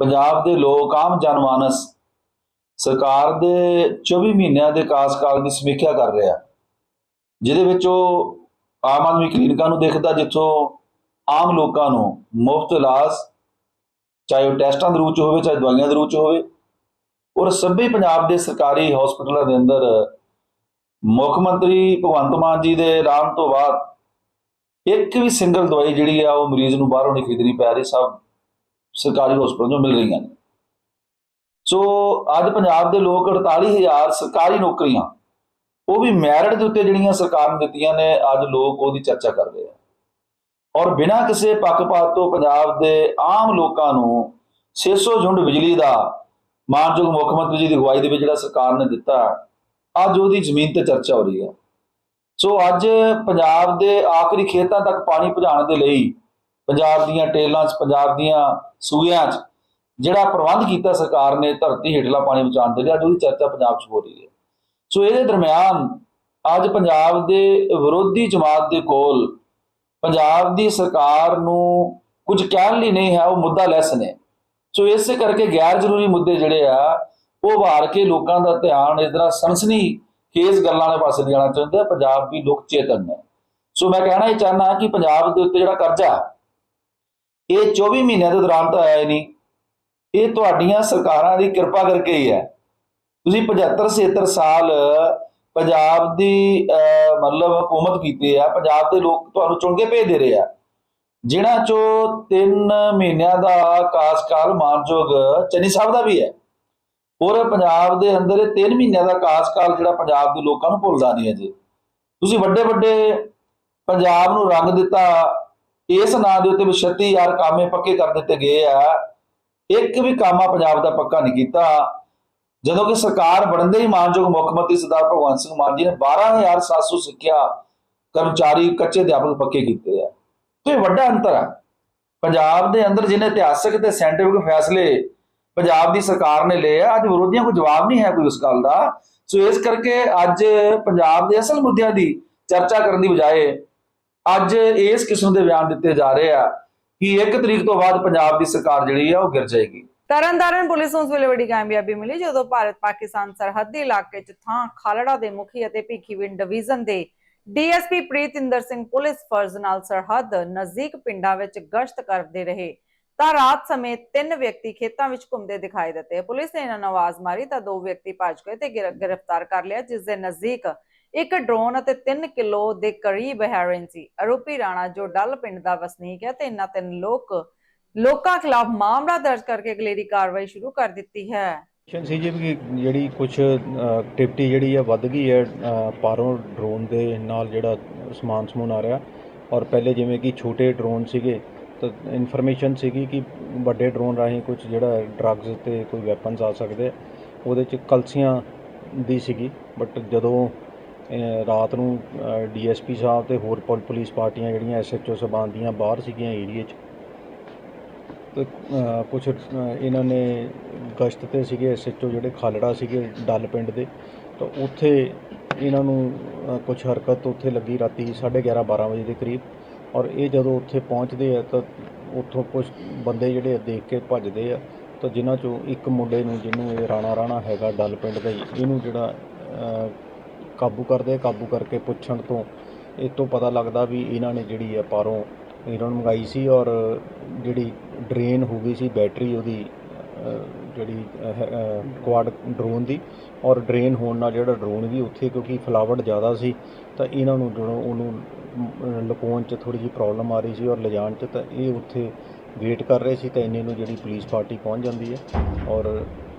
ਪੰਜਾਬ ਦੇ ਲੋਕ ਆਮ ਜਨਮਾਨਸ ਸਰਕਾਰ ਦੇ 24 ਮਹੀਨਿਆਂ ਦੇ ਕਾਸਕਾਲ ਦੀ ਸਮੀਖਿਆ ਕਰ ਰਿਹਾ, ਜਿਹਦੇ ਵਿੱਚ ਉਹ ਆਮ ਆਦਮੀ ਕਲੀਨਿਕਾਂ ਨੂੰ ਦੇਖਦਾ, ਜਿੱਥੋਂ ਆਮ ਲੋਕਾਂ ਨੂੰ ਮੁਫਤ ਇਲਾਜ, ਚਾਹੇ ਉਹ ਟੈਸਟਾਂ ਦੇ ਰੂਪ ਚ ਹੋਵੇ, ਚਾਹੇ ਦਵਾਈਆਂ ਦੇ ਰੂਪ ਚ ਹੋਵੇ, ਔਰ ਸਭੇ ਪੰਜਾਬ ਦੇ ਸਰਕਾਰੀ ਹਸਪਤਾਲਾਂ ਦੇ ਅੰਦਰ ਮੁੱਖ ਮੰਤਰੀ ਭਗਵੰਤ ਮਾਨ ਜੀ ਦੇ ਐਲਾਨ ਤੋਂ ਬਾਅਦ ਇੱਕ ਵੀ ਸਿੰਗਲ ਦਵਾਈ ਜਿਹੜੀ ਆ ਉਹ ਮਰੀਜ਼ ਨੂੰ ਬਾਹਰੋਂ ਨਹੀਂ ਖਰੀਦਣੀ ਪੈ ਰਹੀ, ਸਭ ਸਰਕਾਰੀ ਹਸਪਤਾਲਾਂ ਤੋਂ ਮਿਲ ਰਹੀਆਂ ਨੇ। ਸੋ ਅੱਜ ਪੰਜਾਬ ਦੇ ਲੋਕ 48000 ਸਰਕਾਰੀ ਨੌਕਰੀਆਂ, ਉਹ ਵੀ ਮੈਰਿਟ ਦੇ ਉੱਤੇ ਜਿਹੜੀਆਂ ਸਰਕਾਰ ਨੇ ਦਿੱਤੀਆਂ ਨੇ, ਅੱਜ ਲੋਕ ਉਹਦੀ ਚਰਚਾ ਕਰ ਰਹੇ ਆ। ਔਰ ਬਿਨਾਂ ਕਿਸੇ ਪੱਖਪਾਤ ਤੋਂ ਪੰਜਾਬ ਦੇ ਆਮ ਲੋਕਾਂ ਨੂੰ 600 ਯੂਨਿਟ ਬਿਜਲੀ ਦਾ ਮਾਨਯੋਗ ਮੁੱਖ ਮੰਤਰੀ ਜੀ ਦੀ ਅਗਵਾਈ ਦੇ ਵਿੱਚ ਜਿਹੜਾ ਸਰਕਾਰ ਨੇ ਦਿੱਤਾ, ਅੱਜ ਉਹਦੀ ਜ਼ਮੀਨ ਤੇ ਚਰਚਾ ਹੋ ਰਹੀ ਹੈ ਸੋ ਅੱਜ ਪੰਜਾਬ ਦੇ ਆਖਰੀ ਖੇਤਾਂ ਤੱਕ ਪਾਣੀ ਪਹੁੰਚਾਉਣ ਦੇ ਲਈ ਪੰਜਾਬ ਦੀਆਂ ਟੇਲਾਂ 'ਚ, ਪੰਜਾਬ ਦੀਆਂ ਸੂਇਆਂ 'ਚ ਜਿਹੜਾ ਪ੍ਰਬੰਧ ਕੀਤਾ ਸਰਕਾਰ ਨੇ ਧਰਤੀ ਹੇਠਲਾ ਪਾਣੀ ਬਚਾਉਣ ਦੇ ਲਈ, ਅੱਜ ਉਹਦੀ ਚਰਚਾ ਪੰਜਾਬ 'ਚ ਹੋ ਰਹੀ ਹੈ। ਸੋ ਇਹਦੇ ਦਰਮਿਆਨ ਅੱਜ ਪੰਜਾਬ ਦੇ ਵਿਰੋਧੀ ਜਮਾਤ ਦੇ ਕੋਲ ਪੰਜਾਬ ਦੀ ਸਰਕਾਰ ਨੂੰ ਕੁਝ ਕਹਿਣ ਲਈ ਨਹੀਂ ਹੈ, ਉਹ ਮੁੱਦਾ ਲੈਸ ਨੇ। ਸੋ ਇਸੇ ਕਰਕੇ ਗੈਰ ਜ਼ਰੂਰੀ ਮੁੱਦੇ ਜਿਹੜੇ ਆ, ਉਹ ਵਾਰ ਕੇ ਲੋਕਾਂ ਦਾ ਧਿਆਨ ਇਸ ਤਰ੍ਹਾਂ ਸਨਸਨੀ ਖੇਸ ਗੱਲਾਂ ਵਾਲੇ ਪਾਸੇ ਜਾਣਾ ਚਾਹੁੰਦੇ ਆ ਪੰਜਾਬ ਵੀ ਲੋਕ ਚੇਤਨ ਨੇ। ਸੋ ਮੈਂ ਕਹਿਣਾ ਇਹ ਚਾਹਨਾ ਕਿ ਪੰਜਾਬ ਦੇ ਉੱਤੇ ਜਿਹੜਾ ਕਰਜ਼ਾ, ਇਹ 24 ਮਹੀਨਿਆਂ ਦੇ ਦੌਰਾਨ ਤਾਂ ਆਇਆ ਹੀ ਨਹੀਂ। ਇਹ ਤੁਹਾਡੀਆਂ ਸਰਕਾਰਾਂ ਦੀ ਕਿਰਪਾ ਕਰਕੇ ਹੀ ਹੈ। ਤੁਸੀਂ 75 76 ਸਾਲ ਪੰਜਾਬ ਦੀ ਮਤਲਬ ਹਕੂਮਤ ਕੀਤੀ ਆ ਪੰਜਾਬ ਦੇ ਲੋਕ ਤੁਹਾਨੂੰ ਚੁਣ ਕੇ ਭੇਜ ਦੇ ਰਹੇ ਆ। ਜਿਨ੍ਹਾਂ ਚੋਂ 3 ਮਹੀਨਿਆਂ ਦਾ ਕਾਸਕਾਲ ਮਾਨਯੋਗ ਚੰਨੀ ਸਾਹਿਬ ਦਾ ਵੀ ਹੈ। ਔਰ ਪੰਜਾਬ ਦੇ ਅੰਦਰ ਇਹ 3 ਮਹੀਨਿਆਂ ਦਾ ਕਾਸਕਾਲ ਜਿਹੜਾ ਪੰਜਾਬ ਦੇ ਲੋਕਾਂ ਨੂੰ ਭੁੱਲਦਾ ਨਹੀਂ ਹੈ ਤੁਸੀਂ ਵੱਡੇ ਵੱਡੇ ਪੰਜਾਬ ਨੂੰ ਰੰਗ ਦਿੱਤਾ, ਇਸ ਨਾਂ ਦੇ ਉੱਤੇ ਵੀ 36000 ਕਾਮੇ ਪੱਕੇ ਕਰ ਦਿੱਤੇ ਗਏ ਆ। ਇੱਕ ਵੀ ਕਾਮਾ ਪੰਜਾਬ ਦਾ ਪੱਕਾ ਨਹੀਂ ਕੀਤਾ। ਜਦੋਂ ਕਿ ਸਰਕਾਰ ਬਣਦੇ ਹੀ ਮਾਨਯੋਗ ਮੁੱਖ ਮੰਤਰੀ ਸਰਦਾਰ ਭਗਵੰਤ ਸਿੰਘ ਮਾਨ ਜੀ ਨੇ 12700 ਸਿੱਖਿਆ ਕਰਮਚਾਰੀ ਕੱਚੇ ਅਧਿਆਪਕ ਪੱਕੇ ਕੀਤੇ ਆ। ਤੇ ਵੱਡਾ ਅੰਤਰ ਹੈ ਪੰਜਾਬ ਦੇ ਅੰਦਰ ਜਿਹਨੇ ਇਤਿਹਾਸਕ ਤੇ ਸਾਇੰਟਿਫਿਕ ਫੈਸਲੇ ਪੰਜਾਬ ਦੀ ਸਰਕਾਰ ਨੇ ਲਏ ਅੱਜ ਵਿਰੋਧੀਆਂ ਕੋਈ ਜਵਾਬ ਨਹੀਂ ਹੈ ਕੋਈ ਉਸ ਗੱਲ ਦਾ। ਸੋ ਇਸ ਕਰਕੇ ਅੱਜ ਪੰਜਾਬ ਦੇ ਅਸਲ ਮੁੱਦਿਆਂ ਦੀ ਚਰਚਾ ਕਰਨ ਦੀ ਬਜਾਏ ਅੱਜ ਇਸ ਕਿਸਮ ਦੇ ਬਿਆਨ ਦਿੱਤੇ ਜਾ ਰਹੇ ਆ ਕਿ 1 ਤਰੀਕ ਤੋਂ ਬਾਅਦ ਪੰਜਾਬ ਦੀ ਸਰਕਾਰ ਜਿਹੜੀ ਆ, ਉਹ ਗਿਰ ਜਾਏਗੀ। ਤਰਨਤਾਰਨ ਪੁਲਿਸ ਨੂੰ ਉਸ ਵੇਲੇ ਵੱਡੀ ਕਾਮਯਾਬੀ ਮਿਲੀ ਜਦੋਂ ਭਾਰਤ ਪਾਕਿਸਤਾਨ ਸਰਹੱਦੀ ਇਲਾਕੇ 'ਚ ਥਾਂ ਖਾਲੜਾ ਦੇ ਮੁਖੀ ਅਤੇ ਭਿੱਖੀਵਿੰਡ ਡਿਵੀਜ਼ਨ ਦੇ ਡੀਐਸਪੀ ਪ੍ਰੀਤਿੰਦਰ ਸਿੰਘ ਪੁਲਿਸ ਫਰਜ਼ ਨਾਲ ਸਰਹੱਦ ਨਜ਼ਦੀਕ ਪਿੰਡਾਂ ਵਿੱਚ ਗਸ਼ਤ ਕਰਦੇ ਰਹੇ। ਤਾਂ ਰਾਤ ਸਮੇਂ ਤਿੰਨ ਵਿਅਕਤੀ ਖੇਤਾਂ ਵਿੱਚ ਘੁੰਮਦੇ ਦਿਖਾਈ ਦਿੱਤੇ। ਪੁਲਿਸ ਨੇ ਇਹਨਾਂ ਨੂੰ ਆਵਾਜ਼ ਮਾਰੀ ਤਾਂ ਦੋ ਵਿਅਕਤੀ ਭੱਜ ਗਏ ਤੇ ਗ੍ਰਿਫਤਾਰ ਕਰ ਲਿਆ, ਜਿਸ ਦੇ ਨਜ਼ਦੀਕ ਇੱਕ ਡਰੋਨ ਅਤੇ 3 ਕਿਲੋ ਦੇ ਕਰੀਬ ਹੈਰੋਇਨ ਸੀ। ਆਰੋਪੀ ਰਾਣਾ, ਜੋ ਡੱਲ ਪਿੰਡ ਦਾ ਵਸਨੀਕ ਹੈ ਤੇ ਇਹਨਾਂ ਤਿੰਨ ਲੋਕ, ਲੋਕਾਂ ਖਿਲਾਫ ਮਾਮਲਾ ਦਰਜ ਕਰਕੇ ਅਗਲੇਰੀ ਕਾਰਵਾਈ ਸ਼ੁਰੂ ਕਰ ਦਿੱਤੀ ਹੈ। ਸ਼ਨ ਸੀ ਜੀ, ਵੀ ਜਿਹੜੀ ਕੁਝ ਐਕਟੀਵਿਟੀ ਜਿਹੜੀ ਆ ਵੱਧ ਗਈ ਹੈ ਪਾਰੋਂ ਡਰੋਨ ਦੇ ਨਾਲ ਜਿਹੜਾ ਸਮਾਨ ਸਮੂਨ ਆ ਰਿਹਾ। ਔਰ ਪਹਿਲੇ ਜਿਵੇਂ ਕਿ ਛੋਟੇ ਡਰੋਨ ਸੀਗੇ ਇਨਫੋਰਮੇਸ਼ਨ ਸੀਗੀ ਕਿ ਵੱਡੇ ਡਰੋਨ ਰਾਹੀਂ ਕੁਝ ਜਿਹੜਾ ਡਰੱਗਸ ਤੇ ਕੋਈ ਵੈਪਨਸ ਆ ਸਕਦੇ ਆ। ਉਹਦੇ ਚ ਕਲਸੀਆਂ ਦੀ ਸੀਗੀ ਬਟ ਜਦੋਂ ਰਾਤ ਨੂੰ ਡੀਐਸਪੀ ਸਾਹਿਬ ਤੇ ਹੋਰ ਪੁਲ- ਪੁਲਿਸ ਪਾਰਟੀਆਂ ਜਿਹੜੀਆਂ ਐਸਐਚਓ ਸਬਾਨ ਦੀਆਂ ਬਾਹਰ ਸੀਗੀਆਂ ਏਰੀਏ 'ਚ, ਤੇ ਕੁਝ ਇਹਨਾਂ ਨੇ ਗਸ਼ਤ ਤੇ ਸੀਗੇ ਐਸਐਚਓ ਜਿਹੜੇ ਖਾਲੜਾ ਸੀਗੇ ਡੱਲ ਪਿੰਡ ਦੇ, ਤਾਂ ਉੱਥੇ ਇਹਨਾਂ ਨੂੰ ਕੁਝ ਹਰਕਤ ਉੱਥੇ ਲੱਗੀ ਰਾਤੀ 11:30 12 ਵਜੇ ਦੇ ਕਰੀਬ ਔਰ ਇਹ ਜਦੋਂ ਉੱਥੇ ਪਹੁੰਚਦੇ ਆ ਤਾਂ ਉੱਥੋਂ ਕੁਝ ਬੰਦੇ ਜਿਹੜੇ ਦੇਖ ਕੇ ਭੱਜਦੇ ਆ ਤਾਂ ਜਿਨ੍ਹਾਂ ਚੋਂ ਇੱਕ ਮੁੰਡੇ ਨੂੰ ਜਿਹਨੂੰ ਇਹ ਰਾਣਾ ਰਾਣਾ ਹੈਗਾ ਡੱਲ ਪਿੰਡ ਦਾ ਹੀ ਇਹਨੂੰ ਜਿਹੜਾ ਕਾਬੂ ਕਰਦੇ ਕਾਬੂ ਕਰਕੇ ਪੁੱਛਣ ਤੋਂ ਇਹ ਤੋਂ ਪਤਾ ਲੱਗਦਾ ਵੀ ਇਹਨਾਂ ਨੇ ਜਿਹੜੀ ਆ ਪਾਰੋਂ ਇਹਨਾਂ ਨੂੰ ਮੰਗਾਈ ਸੀ ਔਰ ਜਿਹੜੀ ਡਰੇਨ ਹੋ ਗਈ ਸੀ ਬੈਟਰੀ ਉਹਦੀ ਅ, ਜਿਹੜੀ ਕੁਆਡ ਡਰੋਨ ਦੀ ਔਰ ਡਰੇਨ ਹੋਣ ਨਾਲ ਜਿਹੜਾ ਡਰੋਨ ਵੀ ਉੱਥੇ ਕਿਉਂਕਿ ਫਲਾਵਟ ਜ਼ਿਆਦਾ ਸੀ ਤਾਂ ਇਹਨਾਂ ਨੂੰ ਜਦੋਂ ਉਹਨੂੰ ਲੁਕਾਉਣ 'ਚ ਥੋੜੀ ਜਿਹੀ ਪ੍ਰੋਬਲਮ ਆ ਰਹੀ ਸੀ ਔਰ ਲਿਜਾਣ 'ਚ ਤਾਂ ਇਹ ਉੱਥੇ ਵੇਟ ਕਰ ਰਹੇ ਸੀ ਤਾਂ ਇੰਨੇ ਨੂੰ ਜਿਹੜੀ ਪੁਲਿਸ ਪਾਰਟੀ ਪਹੁੰਚ ਜਾਂਦੀ ਹੈ ਔਰ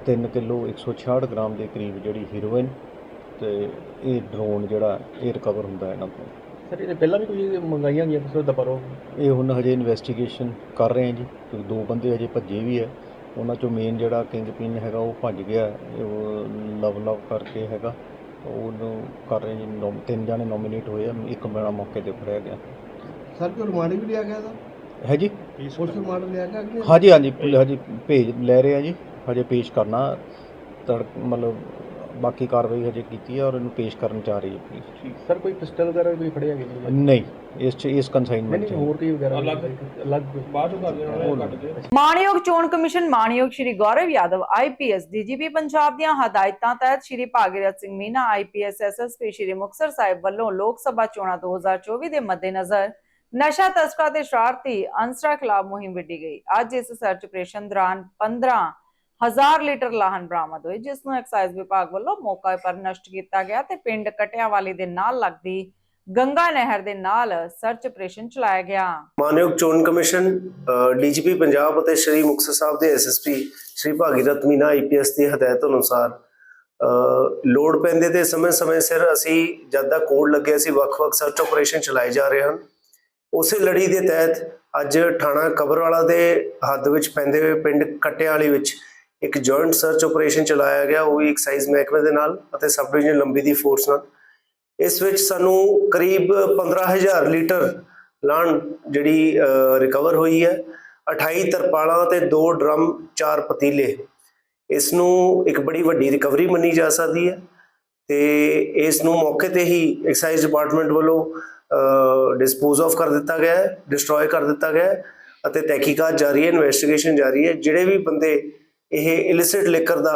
3 ਕਿਲੋ 166 ਗ੍ਰਾਮ ਦੇ ਕਰੀਬ ਜਿਹੜੀ ਹੀਰੋਇਨ ਤੇ ਇਹ ਡਰੋਨ ਜਿਹੜਾ ਇਹ ਰਿਕਵਰ ਹੁੰਦਾ ਹੈ ਇਹਨਾਂ ਤੋਂ ਸਰ ਇਹਦੇ ਪਹਿਲਾਂ ਵੀ ਕੋਈ ਮੰਗਾਈਆਂ ਗਈਆਂ ਕਿਸੇ ਦਾ ਪਰੋ ਇਹ ਹੁਣ ਹਜੇ ਇਨਵੈਸਟੀਗੇਸ਼ਨ ਕਰ ਰਹੇ ਹਾਂ ਜੀ ਕਿਉਂਕਿ ਦੋ ਬੰਦੇ ਹਜੇ ਭੱਜੇ ਵੀ ਹੈ ਉਹਨਾਂ ਚੋਂ ਮੇਨ ਜਿਹੜਾ ਕਿੰਗ ਪਿਨ ਹੈਗਾ ਉਹ ਭੱਜ ਗਿਆ। ਉਹ ਲਵ ਲਵ ਕਰਕੇ ਹੈਗਾ। ਉਹਨੂੰ ਕਰ ਰਹੇ ਜੀ ਨੌ- ਤਿੰਨ ਜਾਣੇ ਨੋਮੀਨੇਟ ਹੋਏ ਆ ਇੱਕ ਮੇਰਾ ਮੌਕੇ ਤੇ ਫੜਿਆ ਗਿਆ। ਸਰ ਕੋਈ ਰਿਮਾਂਡ ਵੀ ਲਿਆ ਗਿਆ ਦਾ ਹੈ ਜੀ। ਪੁਲਿਸ ਰਿਮਾਂਡ ਲਿਆ ਗਿਆ ਕਿ ਹਾਂਜੀ ਹਾਂਜੀ ਹਜੇ ਭੇਜ ਲੈ ਰਹੇ ਆ ਜੀ। ਹਜੇ ਪੇਸ਼ ਕਰਨਾ ਤੜ ਮਤਲਬ ਬਾਕੀ ਕਾਰਵਾਈ ਹਜੇ ਕੀਤੀ ਹੈ ਔਰ ਇਹਨੂੰ ਪੇਸ਼ ਕਰਨ ਚ ਆ ਰਹੀ ਹੈ ਪੁਲਿਸ। ਸਰ ਕੋਈ ਪਿਸਟਲ ਵਗੈਰਾ ਕੋਈ ਫੜਿਆ ਗਿਆ ਜੀ ਨਹੀਂ ਇਸ ਚ ਇਸ ਨਹੀਂ ਕਨਸਾਈਨਮੈਂਟ ਨਹੀਂ ਹੋਰ ਕੀ ਵਗੈਰਾ? ਅਲੱਗ ਅਲੱਗ ਬਾਅਦ ਚੋਂ ਕਰ ਦੇਣਾ ਕੱਟ ਦੇ ਮਾਣਯੋਗ ਚੋਣ ਕਮਿਸ਼ਨ ਮਾਣਯੋਗ ਸ਼੍ਰੀ ਗੌਰਵ ਯਾਦਵ ਆਈਪੀਐਸ ਡੀਜੀਪੀ ਪੰਜਾਬ ਦੀਆਂ ਹਦਾਇਤਾਂ ਤਹਿਤ ਸ਼੍ਰੀ ਭਾਗੀਰਥ ਸਿੰਘ ਮੀਨਾ ਆਈਪੀਐਸ ਐਸਐਸਪੀ ਸ਼੍ਰੀ ਮੁਕਤਸਰ ਸਾਹਿਬ ਵੱਲੋਂ ਲੋਕ ਸਭਾ ਚੋਣਾਂ 2024 ਦੇ ਮੱਦੇਨਜ਼ਰ ਨਸ਼ਾ ਤਸਕਰਾਂ ਤੇ ਸ਼ਰਾਰਤੀ ਅਨਸਰਾਂ ਖਿਲਾਫ ਮੁਹਿੰਮ ਵਿੱਢੀ ਗਈ। ਅੱਜ ਇਸ ਸਰਚ ਆਪਰੇਸ਼ਨ ਦੌਰਾਨ 15 ਹਜ਼ਾਰ ਲੀਟਰ ਲਾਹਨ ਬਰਾਮਦ ਹੋਏ ਜਿਸ ਨੂੰ ਐਕਸਾਈਜ਼ ਵਿਭਾਗ ਵੱਲੋਂ ਮੌਕੇ ਪਰ ਨਸ਼ਟ ਕੀਤਾ ਗਿਆ ਤੇ ਪਿੰਡ ਕਟਿਆਵਾਲੀ ਦੇ ਨਾਲ ਲੱਗਦੀ ਗੰਗਾ ਨਹਿਰ ਦੇ ਨਾਲ ਸਰਚ ਆਪਰੇਸ਼ਨ ਚਲਾਇਆ ਗਿਆ। ਮਾਨਯੋਗ ਚੋਣ ਕਮਿਸ਼ਨ ਡੀਜੀਪੀ ਪੰਜਾਬ ਅਤੇ ਸ਼੍ਰੀ ਮੁਕਤਸਰ ਸਾਹਿਬ ਦੇ ਐਸਐਸਪੀ ਸ਼੍ਰੀ ਭਾਗੀਰਥ ਮੀਨਾ ਆਈਪੀਐਸ ਦੀ ਹਦਾਇਤ ਅਨੁਸਾਰ ਅ, ਲੋੜ ਪੈਂਦੇ ਤੇ ਸਮੇਂ-ਸਮੇਂ ਸਿਰ ਅਸੀਂ ਜਦ ਦਾ ਕੋਡ ਲੱਗਿਆ ਸੀ ਵੱਖ-ਵੱਖ ਸਰਚ ਆਪਰੇਸ਼ਨ ਚਲਾਏ ਜਾ ਰਹੇ ਹਨ। ਉਸੇ ਲੜੀ ਦੇ ਤਹਿਤ ਅੱਜ ਥਾਣਾ ਕਬਰਵਾਲਾ ਦੇ ਹੱਦ ਵਿੱਚ ਪੈਂਦੇ ਹੋਏ ਪਿੰਡ ਕਟਿਆਲੀ ਵਿੱਚ ਇੱਕ ਜੁਆਇੰਟ ਸਰਚ ਆਪਰੇਸ਼ਨ ਚਲਾਇਆ ਗਿਆ, ਉਹ ਵੀ ਐਕਸਾਈਜ਼ ਮਹਿਕਮੇ ਦੇ ਨਾਲ ਅਤੇ ਸਬ ਡਿਵੀਜ਼ਨ ਲੰਬੀ ਦੀ ਫੋਰਸ ਨਾਲ। ਇਸ ਵਿੱਚ ਸਾਨੂੰ ਕਰੀਬ 15000 ਲੀਟਰ ਲਾਣ ਜਿਹੜੀ ਰਿਕਵਰ ਹੋਈ ਹੈ। 28 ਤਰਪਾਲਾਂ ਤੇ 2 ਡਰਮ 4 ਪਤੀਲੇ। ਇਸ ਨੂੰ ਇੱਕ ਬੜੀ ਵੱਡੀ ਰਿਕਵਰੀ ਮੰਨੀ ਜਾ ਸਕਦੀ ਹੈ ਤੇ ਇਸ ਨੂੰ ਮੌਕੇ ਤੇ ਹੀ ਐਕਸਾਈਜ਼ ਡਿਪਾਰਟਮੈਂਟ ਵੱਲੋਂ ਡਿਸਪੋਜ਼ ਆਫ ਕਰ ਦਿੱਤਾ ਗਿਆ ਹੈ ਡਿਸਟਰੋਏ ਕਰ ਦਿੱਤਾ ਗਿਆ ਹੈ ਅਤੇ ਤਹਿਕੀਕਾਤ ਜਾਰੀ ਹੈ ਇਨਵੈਸਟੀਗੇਸ਼ਨ ਜਾਰੀ ਹੈ। ਜਿਹੜੇ ਵੀ ਬੰਦੇ ਇਹ ਇਲਿਸਿਟ ਲਿਕਰ ਦਾ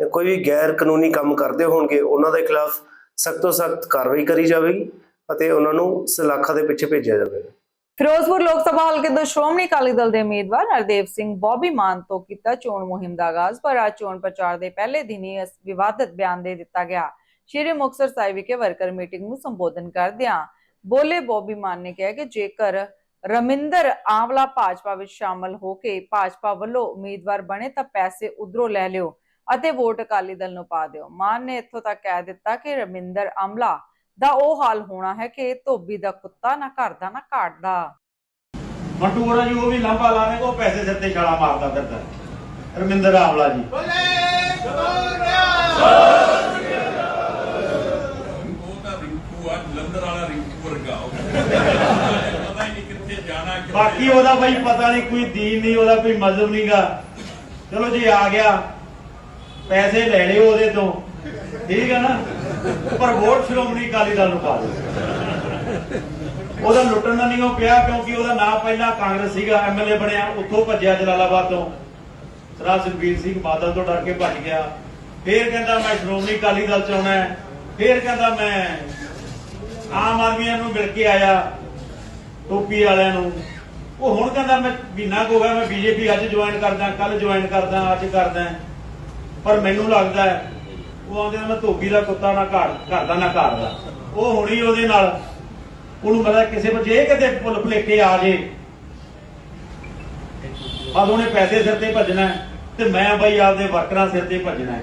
ਜਾਂ ਕੋਈ ਵੀ ਗੈਰ ਕਾਨੂੰਨੀ ਕੰਮ ਕਰਦੇ ਹੋਣਗੇ, ਉਹਨਾਂ ਦੇ ਖਿਲਾਫ ਸਖਤ ਤੋਂ ਸਖਤ ਕਾਰਵਾਈ ਕਰੀ ਜਾਵੇਗੀ ਅਤੇ ਉਹਨਾਂ ਨੂੰ ਸਲਾਖਾਂ ਦੇ ਪਿੱਛੇ ਭੇਜਿਆ ਜਾਵੇਗਾ। ਫਿਰੋਜ਼ਪੁਰ ਲੋਕ ਸਭਾ ਹਲਕੇ ਤੋਂ ਸ਼੍ਰੋਮਣੀ ਅਕਾਲੀ ਦਲ ਦੇ ਉਮੀਦਵਾਰ ਹਰਦੇਵ ਸਿੰਘ ਬੋਬੀ ਮਾਨ ਤੋਂ ਕੀਤਾ ਚੋਣ ਮੁਹਿੰਮ ਦਾ ਆਗਾਜ਼, ਪਰ ਅੱਜ ਚੋਣ ਪ੍ਰਚਾਰ ਦੇ ਪਹਿਲੇ ਦਿਨ ਹੀ ਇਸ ਵਿਵਾਦਤ ਬਿਆਨ ਦੇ ਦਿੱਤਾ ਗਿਆ। ਸ਼੍ਰੀ ਮੁਕਤਸਰ ਸਾਹਿਬ ਵਿਖੇ ਵਰਕਰ ਮੀਟਿੰਗ ਨੂੰ ਸੰਬੋਧਨ ਕਰਦਿਆਂ ਬੋਲੇ ਬੋਬੀ ਮਾਨ ਨੇ ਕਿਹਾ ਕਿ ਜੇਕਰ ਰਮਿੰਦਰ ਆਂਵਲਾ ਭਾਜਪਾ ਵਿੱਚ ਸ਼ਾਮਲ ਹੋ ਕੇ ਭਾਜਪਾ ਵੱਲੋਂ ਉਮੀਦਵਾਰ ਬਣੇ ਤਾਂ ਪੈਸੇ ਉਧਰੋਂ ਲੈ ਲਿਓ ਅਤੇ ਵੋਟ ਅਕਾਲੀ ਦਲ ਨੂੰ ਪਾ ਦਿਓ। ਮਾਨ ਨੇ ਇੱਥੋਂ ਤੱਕ ਕਹਿ ਦਿੱਤਾ ਕਿ ਰਮਿੰਦਰ ਆਮਲਾ ਦਾ ਉਹ ਹਾਲ ਹੋਣਾ ਹੈ ਕਿ ਧੋਬੀ ਦਾ ਕੁੱਤਾ ਨਾ ਘਰ ਦਾ ਨਾ ਘਾਟ ਦਾ। ਮਟੂਰਾ ਜੀ ਉਹ ਵੀ ਲਾਂਬਾ ਲਾਣੇ ਕੋ ਪੈਸੇ ਸਿਰ ਤੇ ਛਾਲਾ ਮਾਰਦਾ ਫਿਰਦਾ ਰਮਿੰਦਰ ਆਵਲਾ ਜੀ। ਬਾਕੀ ਉਹਦਾ ਬਈ ਪਤਾ ਨਹੀਂ ਕੋਈ ਦੀਨ ਨਹੀਂ ਉਹਦਾ ਕੋਈ ਮਜ਼ਹਬ ਨਹੀਂਗਾ ਚਲੋ ਜੀ ਆ ਗਿਆ, ਪੈਸੇ ਲੈ ਲਿਓ ਉਹਦੇ ਤੋਂ। ਠੀਕ ਹੈ ਨਾ? ਪਰ ਵੋਟ ਸ਼੍ਰੋਮਣੀ ਅਕਾਲੀ ਦਲ ਨੂੰ ਪਾ ਦਿਓ। ਉਹਦਾ ਲੁੱਟਣ ਦਾ ਨਹੀਂ ਉਹ ਪਿਆ, ਕਿਉਂਕਿ ਉਹਦਾ ਨਾਂ ਪਹਿਲਾਂ ਕਾਂਗਰਸ ਸੀਗਾ ਐਮਐਲਏ ਬਣਿਆ, ਉੱਥੋਂ ਭੱਜਿਆ ਜਲਾਲਾਬਾਦ ਤੋਂ। ਸਰਾ ਸੁਖਬੀਰ ਸਿੰਘ ਬਾਦਲ ਤੋਂ ਡਰ ਕੇ ਭੱਜ ਗਿਆ। ਫੇਰ ਕਹਿੰਦਾ, ਮੈਂ ਸ਼੍ਰੋਮਣੀ ਅਕਾਲੀ ਦਲ ਚ ਆਉਣਾ ਹੈ। ਫੇਰ ਕਹਿੰਦਾ, ਮੈਂ ਆਮ ਆਦਮੀਆਂ ਨੂੰ ਮਿਲ ਕੇ ਆਇਆ, ਟੋਪੀ ਵਾਲਿਆਂ ਨੂੰ। ਉਹ ਹੁਣ ਕਹਿੰਦਾ ਮੈਂ ਮਹੀਨਾ ਹੋ ਗਿਆ, ਮੈਂ ਬੀਜੇਪੀ ਅੱਜ ਜੁਆਇਨ ਕਰਦਾ ਕੱਲ ਜੁਆਇਨ ਕਰਦਾ, ਅੱਜ ਕਰਦਾ। ਪਰ ਮੈਨੂੰ ਲੱਗਦਾ ਹੈ, ਉਹ ਆਂਦੇ ਮੈਂ ਧੋਬੀ ਦਾ ਕੁੱਤਾ ਨਾ ਘਰ ਘਰ ਦਾ ਨਾ ਘਰ ਦਾ। ਉਹ ਹੁਣੀ ਉਹਦੇ ਨਾਲ, ਉਹਨੂੰ ਪਤਾ ਕਿਸੇ ਵਿੱਚ ਇਹ ਕਿਤੇ ਭੁੱਲ ਭੁਲੇਖੇ ਆ ਜੇ, ਬਸ ਉਹਨੇ ਪੈਸੇ ਸਿਰ ਤੇ ਭੱਜਣਾ ਤੇ ਮੈਂ ਬਈ ਆਪਦੇ ਵਰਕਰਾਂ ਸਿਰ ਤੇ ਭੱਜਣਾ ਹੈ।